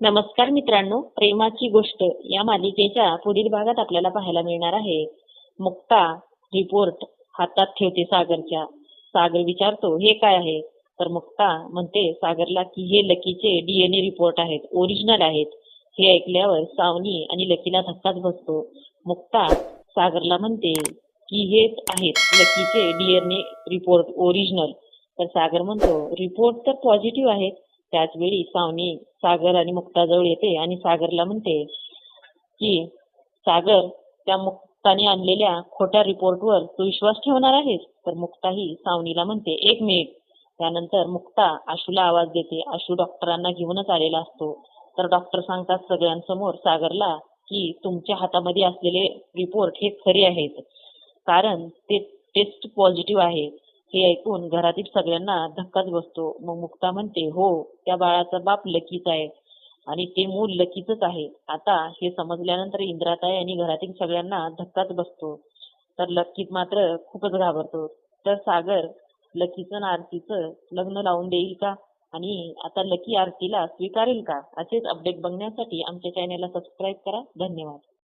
नमस्कार मित्रांनो प्रेमाची गोष्ट या मालिकेच्या पुढील भागात आपल्याला पाहायला मिळणार आहे. मुक्ता रिपोर्ट हातात ठेवते सागरच्या. सागर विचारतो हे काय आहे? तर मुक्ता म्हणते सागरला की हे लकीचे डीएनए रिपोर्ट आहेत ओरिजिनल आहेत. हे ऐकल्यावर सावनी आणि लकीला धक्काच बसतो. मुक्ता सागरला म्हणते की हेच आहेत लकीचे डीएनए रिपोर्ट ओरिजिनल तर सागर म्हणतो रिपोर्ट तर पॉझिटिव्ह आहेत त्याच वेळी सावनी सागर आणि मुक्ताजवळ येते आणि सागरला म्हणते की सागर त्या मुक्ताने आणलेल्या खोट्या रिपोर्टवर तू विश्वास ठेवणार आहेस? तर मुक्ता ही सावनीला म्हणते एक मिनिट. त्यानंतर मुक्ता आशूला आवाज देते. आशू डॉक्टरांना घेऊनच आलेला असतो. तर डॉक्टर सांगतात सगळ्यांसमोर सागरला की तुमच्या हातामध्ये असलेले रिपोर्ट हे खरे आहेत. कारण ते टेस्ट पॉझिटिव्ह आहे. हे ऐकून घरातील सगळ्यांना धक्काच बसतो. मग मुक्ता म्हणते हो त्या बाळाचा बाप लकीच आहे आणि ते मूल लकीचच आहे. आता हे समजल्यानंतर इंद्राताई आणि घरातील सगळ्यांना धक्काच बसतो. तर लकीत मात्र खूपच घाबरतो. तर सागर लकीचं आणि आरतीचं लग्न लावून देईल का? आणि आता लकी आरतीला स्वीकारेल का? असेच अपडेट बघण्यासाठी आमच्या चॅनेलला सबस्क्राईब करा. धन्यवाद.